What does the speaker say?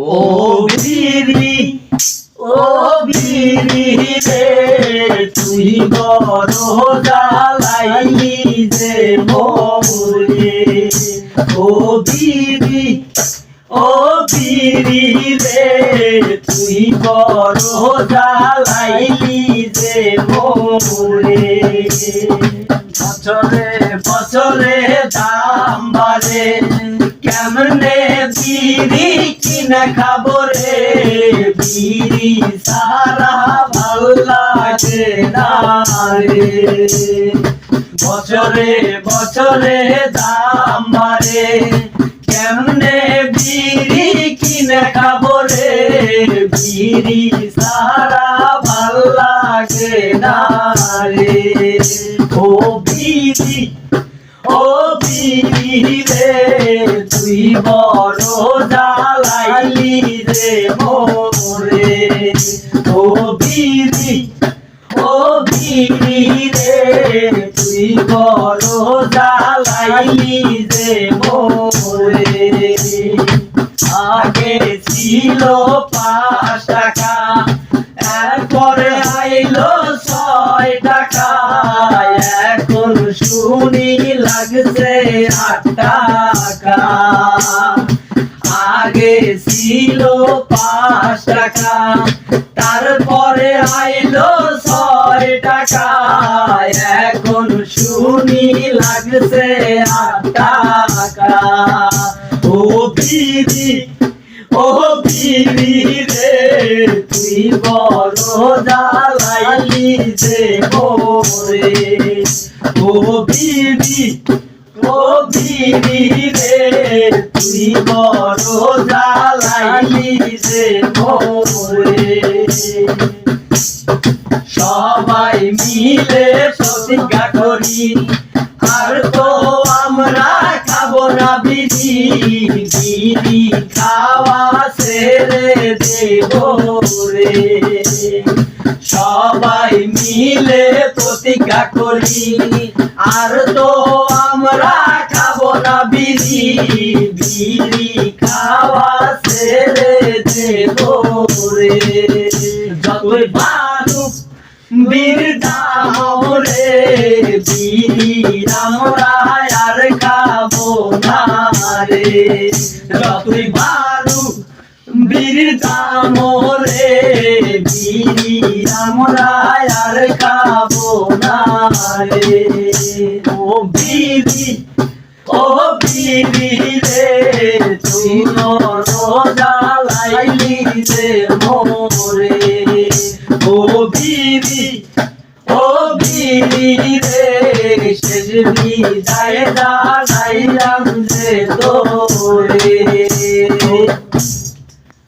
ও বিরি ও বিরি রে, তুই বড় জ্বালাইলি যে মোরে ও বিরি ও বিরি রে, তুই বড় জ্বালাইলি যে মোরে বছরে বছরে দাম বাড়ে, কেমনে বিড়ি কিনে খাব রে বিড়ি সারা ভালো লাগে না রে। বছরে বছরে দাম বাড়ে, কেমনে বিড়ি কিনে খাব রে বিড়ি সারা ভালো লাগে না ও বিড়ি, ও রে, তুই বড় জ্বালাইলি রে মোরে। ও বিড়ি ও বিড়ি রে, তুই বড় জ্বালাইলি রে মোরে। আগে ছিল পাঁচ টাকা, এরপরে আইলো ছয় টাকা এখন শুনি লাগছে আট টাকা। আগে ছিল পাঁচ টাকা, তারপরে আইলো ছয় টাকা এখন শুনি লাগছে আট টাকা। ও বিড়ি ও বিড়ি রে তুই বড় জ্বালাইলি যে মোরে। ও বিড়ি ও বিড়ি রে তুই বড় জ্বালাইলি যে মোরে। সবাই মিলে প্রতিজ্ঞা করি, আর তো আমরা খাব না বিড়ি। বিড়ি খাওয়া ছেড়ে সবাই মিলে প্রতিজ্ঞা করি, আর তো আমরা খাব না বিড়ি। বিড়ি খাওয়া ছেড়ে দেব রে যতই বালুক বীর দামরে বীর আমরা আর খাব না রে। যতই বালু বীর দামরে বীর আমরা আর রে। ও বিড়ি ও বিড়ি রে, তুই রোজা লাইলি রে মোরে। ও বিড়ি বিড়ি রে